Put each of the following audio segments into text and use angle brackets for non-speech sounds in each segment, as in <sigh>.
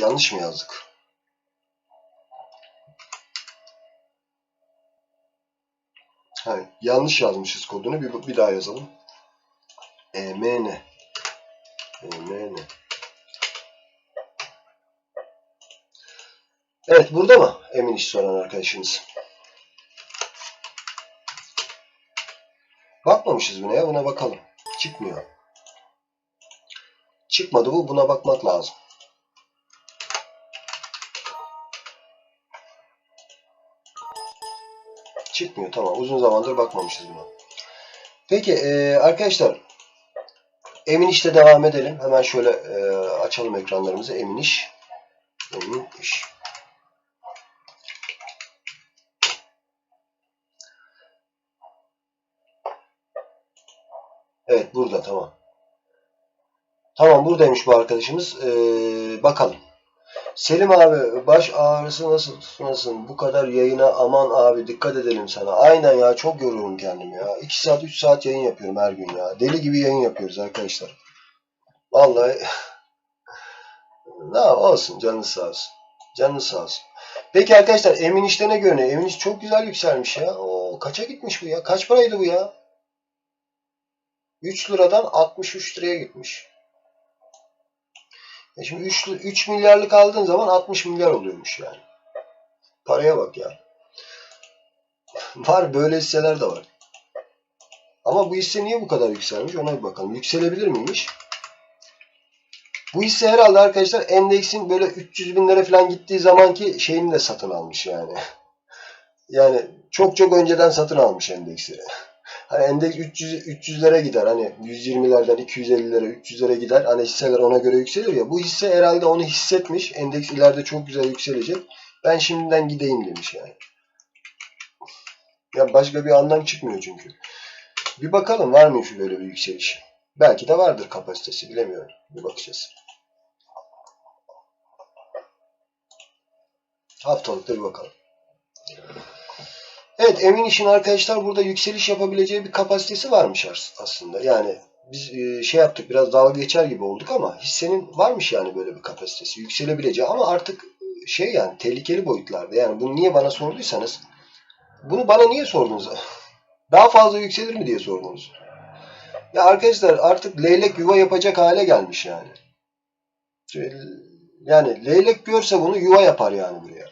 Yanlış mı yazdık? Ha, yanlış yazmışız kodunu. Bir, bir daha yazalım. EMN. EMN. Evet burada mı? Emin iş soran arkadaşımız. Bakmamışız buna ya. Buna bakalım. Çıkmıyor. Çıkmadı bu. Buna bakmak lazım. Çıkmıyor. Tamam. Uzun zamandır bakmamışız buna. Peki e, arkadaşlar Emin işte devam edelim. Hemen şöyle e, açalım ekranlarımızı. Emin iş. Emin iş. Evet burada tamam. Tamam buradaymış bu arkadaşımız. Ee, bakalım. Selim abi baş ağrısı nasıl tutmasın? Bu kadar yayına aman abi dikkat edelim sana. Aynen ya çok yoruyorum kendimi ya. 2 saat 3 saat yayın yapıyorum her gün ya. Deli gibi yayın yapıyoruz arkadaşlar. Vallahi ne olsun canınız sağ olsun. Canınız sağ olsun. Peki arkadaşlar Emin işte ne görünüyor? Emin iş çok güzel yükselmiş ya. O kaça gitmiş bu ya? Kaç paraydı bu ya? 3 liradan 63 liraya gitmiş. E şimdi 3, 3 milyarlık aldığın zaman 60 milyar oluyormuş yani. Paraya bak ya. Var böyle hisseler de var. Ama bu hisse niye bu kadar yükselmiş ona bir bakalım. Yükselebilir miymiş? Bu hisse herhalde arkadaşlar endeksin böyle 300 bin lira falan gittiği zamanki şeyini de satın almış yani. <laughs> Yani çok çok önceden satın almış endeksi. Hani endeks 300 300'lere gider. Hani 120'lerden 250'lere, 300'lere gider. Hani hisseler ona göre yükselir ya. Bu hisse herhalde onu hissetmiş. Endeks ileride çok güzel yükselecek. Ben şimdiden gideyim demiş yani. Ya başka bir anlam çıkmıyor çünkü. Bir bakalım var mı şu böyle bir yükseliş. Belki de vardır kapasitesi bilemiyorum. Bir bakacağız. Haftalıkta bir bakalım. Evet Emin işin arkadaşlar burada yükseliş yapabileceği bir kapasitesi varmış aslında. Yani biz şey yaptık biraz dalga geçer gibi olduk ama hissenin varmış yani böyle bir kapasitesi. Yükselebileceği ama artık şey yani tehlikeli boyutlarda. Yani bunu niye bana sorduysanız bunu bana niye sordunuz? <laughs> Daha fazla yükselir mi diye sordunuz. Ya arkadaşlar artık leylek yuva yapacak hale gelmiş yani. Yani leylek görse bunu yuva yapar yani buraya.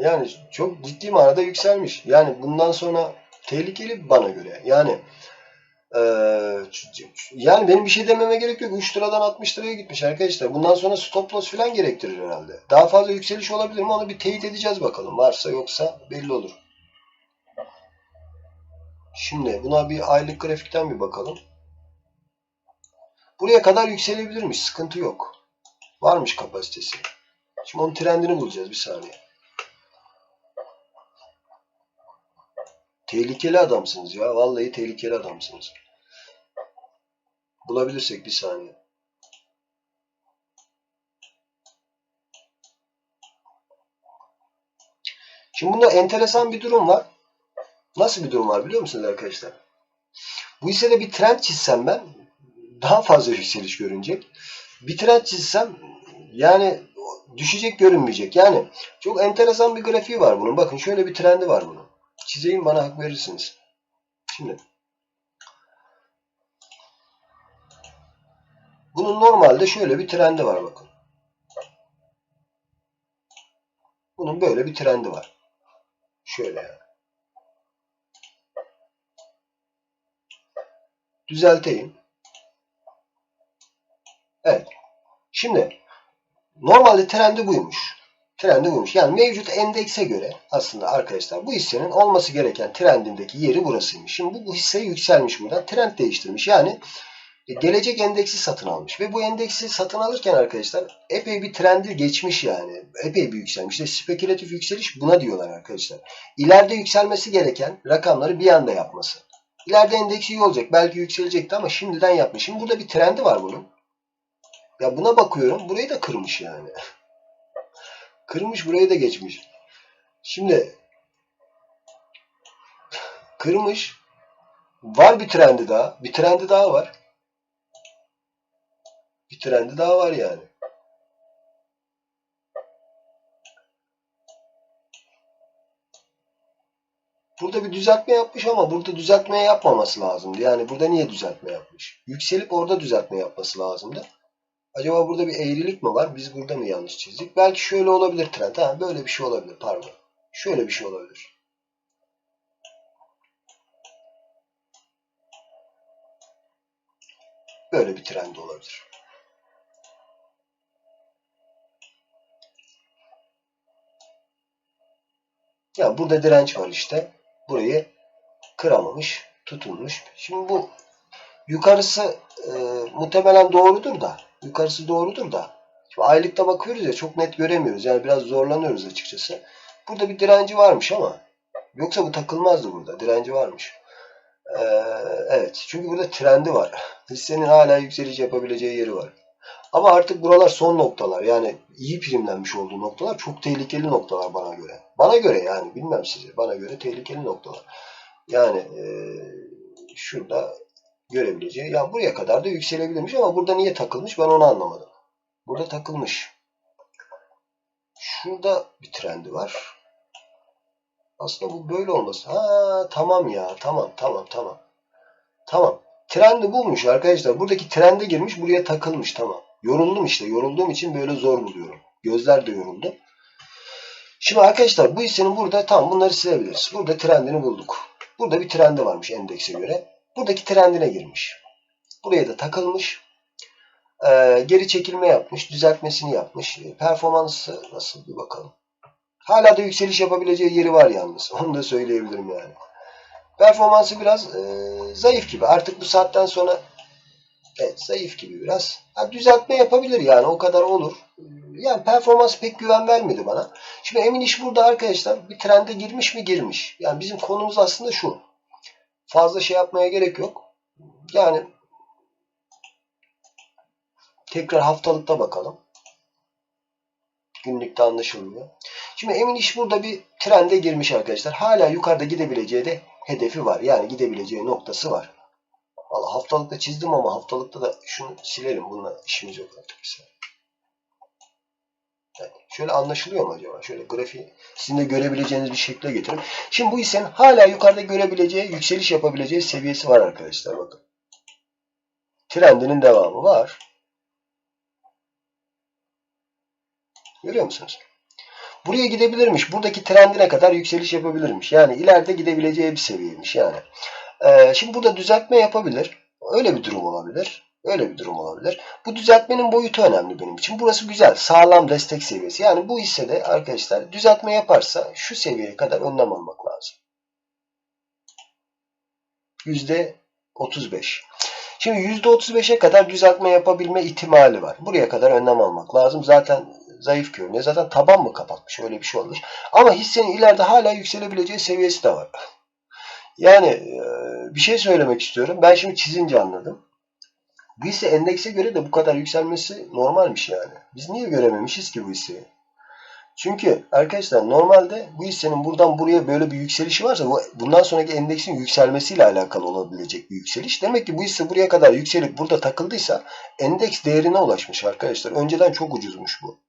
Yani çok ciddi manada yükselmiş. Yani bundan sonra tehlikeli bana göre. Yani e, yani benim bir şey dememe gerek yok. 3 liradan 60 liraya gitmiş arkadaşlar. Bundan sonra stop loss falan gerektirir herhalde. Daha fazla yükseliş olabilir mi? Onu bir teyit edeceğiz bakalım. Varsa yoksa belli olur. Şimdi buna bir aylık grafikten bir bakalım. Buraya kadar yükselebilirmiş. Sıkıntı yok. Varmış kapasitesi. Şimdi onun trendini bulacağız bir saniye. Tehlikeli adamsınız ya. Vallahi tehlikeli adamsınız. Bulabilirsek bir saniye. Şimdi bunda enteresan bir durum var. Nasıl bir durum var biliyor musunuz arkadaşlar? Bu hissede bir trend çizsem ben daha fazla yükseliş görünecek. Bir trend çizsem yani düşecek görünmeyecek. Yani çok enteresan bir grafiği var bunun. Bakın şöyle bir trendi var bunun. Çizeyim bana hak verirsiniz. Şimdi bunun normalde şöyle bir trendi var bakın. Bunun böyle bir trendi var. Şöyle yani. Düzelteyim. Evet. Şimdi normalde trendi buymuş. Trendi buymuş. Yani mevcut endekse göre aslında arkadaşlar bu hissenin olması gereken trendindeki yeri burasıymış. Şimdi bu, bu hisse yükselmiş buradan. Trend değiştirmiş. Yani e, gelecek endeksi satın almış. Ve bu endeksi satın alırken arkadaşlar epey bir trendi geçmiş yani. Epey bir yükselmiş. İşte spekülatif yükseliş buna diyorlar arkadaşlar. İleride yükselmesi gereken rakamları bir anda yapması. İleride endeksi iyi olacak. Belki yükselecekti ama şimdiden yapmış. Şimdi burada bir trendi var bunun. Ya buna bakıyorum. Burayı da kırmış yani. <laughs> Kırmış burayı da geçmiş. Şimdi kırmış. Var bir trendi daha. Bir trendi daha var. Bir trendi daha var yani. Burada bir düzeltme yapmış ama burada düzeltme yapmaması lazımdı. Yani burada niye düzeltme yapmış? Yükselip orada düzeltme yapması lazımdı. Acaba burada bir eğrilik mi var? Biz burada mı yanlış çizdik? Belki şöyle olabilir trend. Ha, böyle bir şey olabilir. Pardon. Şöyle bir şey olabilir. Böyle bir trend olabilir. Ya burada direnç var işte. Burayı kıramamış, tutunmuş. Şimdi bu yukarısı e, muhtemelen doğrudur da. Yukarısı doğrudur da. Şimdi aylıkta bakıyoruz ya çok net göremiyoruz. Yani biraz zorlanıyoruz açıkçası. Burada bir direnci varmış ama yoksa bu takılmazdı burada. Direnci varmış. Ee, evet. Çünkü burada trendi var. Hissenin hala yükseliş yapabileceği yeri var. Ama artık buralar son noktalar. Yani iyi primlenmiş olduğu noktalar çok tehlikeli noktalar bana göre. Bana göre yani bilmem size. Bana göre tehlikeli noktalar. Yani e, şurada görebileceği. Ya buraya kadar da yükselebilirmiş ama burada niye takılmış ben onu anlamadım. Burada takılmış. Şurada bir trendi var. Aslında bu böyle olması. Ha tamam ya. Tamam tamam tamam. Tamam. Trendi bulmuş arkadaşlar. Buradaki trende girmiş. Buraya takılmış. Tamam. Yoruldum işte. Yorulduğum için böyle zor buluyorum. Gözler de yoruldu. Şimdi arkadaşlar bu hissenin burada tam bunları silebiliriz. Burada trendini bulduk. Burada bir trendi varmış endekse göre. Buradaki trendine girmiş. Buraya da takılmış. Ee, geri çekilme yapmış. Düzeltmesini yapmış. Performansı nasıl bir bakalım. Hala da yükseliş yapabileceği yeri var yalnız. <laughs> Onu da söyleyebilirim yani. Performansı biraz e, zayıf gibi. Artık bu saatten sonra evet zayıf gibi biraz. Ha, düzeltme yapabilir yani o kadar olur. Yani performans pek güven vermedi bana. Şimdi emin iş burada arkadaşlar bir trende girmiş mi girmiş. Yani bizim konumuz aslında şu. Fazla şey yapmaya gerek yok. Yani tekrar haftalıkta bakalım. Günlükte anlaşılmıyor. Şimdi emin iş burada bir trende girmiş arkadaşlar. Hala yukarıda gidebileceği de hedefi var. Yani gidebileceği noktası var. Valla haftalıkta çizdim ama haftalıkta da şunu silelim. Bununla işimiz yok artık. Yani şöyle anlaşılıyor mu acaba? Şöyle grafiği sizin de görebileceğiniz bir şekle getirin. Şimdi bu hissenin hala yukarıda görebileceği, yükseliş yapabileceği seviyesi var arkadaşlar. Bakın. Trendinin devamı var. Görüyor musunuz? Buraya gidebilirmiş. Buradaki trendine kadar yükseliş yapabilirmiş. Yani ileride gidebileceği bir seviyeymiş yani. Ee, şimdi burada düzeltme yapabilir. Öyle bir durum olabilir. Öyle bir durum olabilir. Bu düzeltmenin boyutu önemli benim için. Burası güzel. Sağlam destek seviyesi. Yani bu hissede arkadaşlar düzeltme yaparsa şu seviyeye kadar önlem almak lazım. %35. Şimdi %35'e kadar düzeltme yapabilme ihtimali var. Buraya kadar önlem almak lazım. Zaten zayıf görünüyor. Zaten taban mı kapatmış? Öyle bir şey olmuş. Ama hissenin ileride hala yükselebileceği seviyesi de var. Yani bir şey söylemek istiyorum. Ben şimdi çizince anladım. Bu hisse endekse göre de bu kadar yükselmesi normalmiş yani. Biz niye görememişiz ki bu hisseyi? Çünkü arkadaşlar normalde bu hissenin buradan buraya böyle bir yükselişi varsa bu bundan sonraki endeksin yükselmesiyle alakalı olabilecek bir yükseliş. Demek ki bu hisse buraya kadar yükselip burada takıldıysa endeks değerine ulaşmış arkadaşlar. Önceden çok ucuzmuş bu.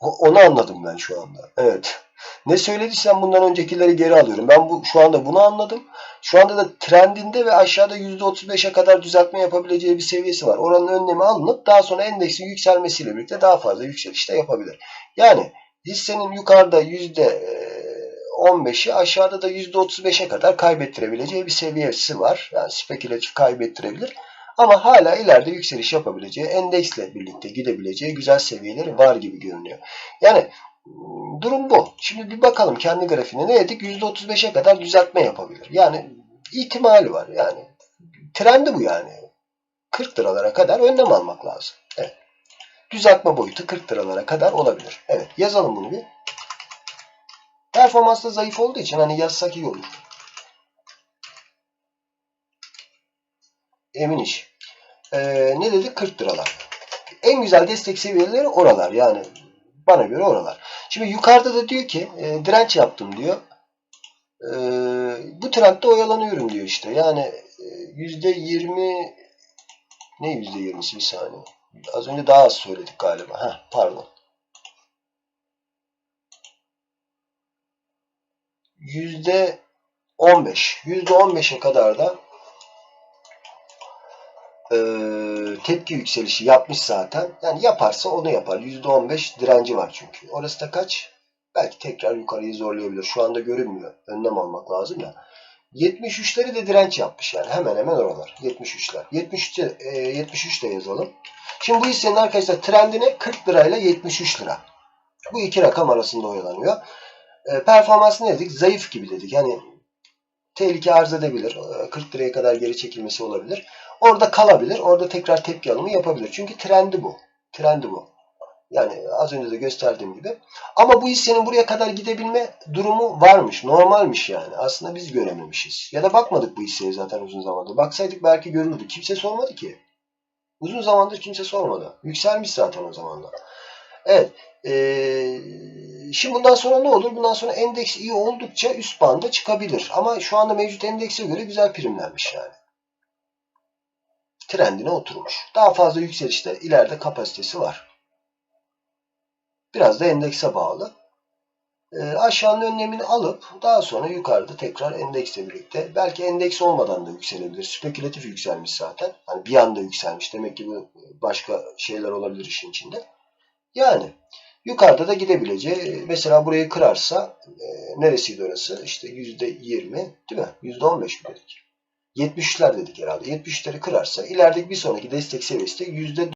Onu anladım ben şu anda. Evet. Ne söylediysem bundan öncekileri geri alıyorum. Ben bu şu anda bunu anladım. Şu anda da trendinde ve aşağıda %35'e kadar düzeltme yapabileceği bir seviyesi var. Oranın önlemi alınıp daha sonra endeksin yükselmesiyle birlikte daha fazla yükseliş de yapabilir. Yani hissenin yukarıda %15'i aşağıda da %35'e kadar kaybettirebileceği bir seviyesi var. Yani spekülatif kaybettirebilir. Ama hala ileride yükseliş yapabileceği, endeksle birlikte gidebileceği güzel seviyeleri var gibi görünüyor. Yani durum bu. Şimdi bir bakalım kendi grafiğine ne dedik? %35'e kadar düzeltme yapabilir. Yani ihtimali var. Yani trendi bu yani. 40 liralara kadar önlem almak lazım. Evet. Düzeltme boyutu 40 liralara kadar olabilir. Evet. Yazalım bunu bir. Performans da zayıf olduğu için hani yazsak iyi olur. Emin iş. Ee, ne dedik? 40 liralar. En güzel destek seviyeleri oralar. Yani bana göre oralar. Şimdi yukarıda da diyor ki e, direnç yaptım diyor. E, bu trendde oyalanıyorum diyor işte. Yani e, yüzde yirmi ne yüzde yirmisi bir saniye. Az önce daha az söyledik galiba. Heh, pardon. Yüzde 15. Yüzde 15'e kadar da eee, tepki yükselişi yapmış zaten. Yani yaparsa onu yapar. Yüzde 15 direnci var çünkü. Orası da kaç? Belki tekrar yukarıyı zorlayabilir. Şu anda görünmüyor. Önlem almak lazım ya. 73'leri de direnç yapmış yani. Hemen hemen oralar. 73'ler. 73'te, e, 73 de yazalım. Şimdi bu hissenin arkadaşlar trendine 40 lirayla 73 lira. Bu iki rakam arasında oyalanıyor. E, performans ne dedik? Zayıf gibi dedik. Yani tehlike arz edebilir. E, 40 liraya kadar geri çekilmesi olabilir. Orada kalabilir. Orada tekrar tepki alımı yapabilir. Çünkü trendi bu. Trendi bu. Yani az önce de gösterdiğim gibi. Ama bu hissenin buraya kadar gidebilme durumu varmış. Normalmiş yani. Aslında biz görememişiz. Ya da bakmadık bu hisseye zaten uzun zamandır. Baksaydık belki görürdük. Kimse sormadı ki. Uzun zamandır kimse sormadı. Yükselmiş zaten o zamanlar. Evet. Ee, şimdi bundan sonra ne olur? Bundan sonra endeks iyi oldukça üst banda çıkabilir. Ama şu anda mevcut endekse göre güzel primlenmiş yani. Trendine oturmuş. Daha fazla yükselişte ileride kapasitesi var. Biraz da endekse bağlı. E, aşağının önlemini alıp daha sonra yukarıda tekrar endeksle birlikte belki endeks olmadan da yükselebilir. Spekülatif yükselmiş zaten. Hani bir anda yükselmiş. Demek ki bu başka şeyler olabilir işin içinde. Yani yukarıda da gidebileceği mesela burayı kırarsa e, neresiydi orası? İşte %20 değil mi? %15 mi dedik? 73'ler dedik herhalde. 73'leri kırarsa ilerideki bir sonraki destek seviyesi de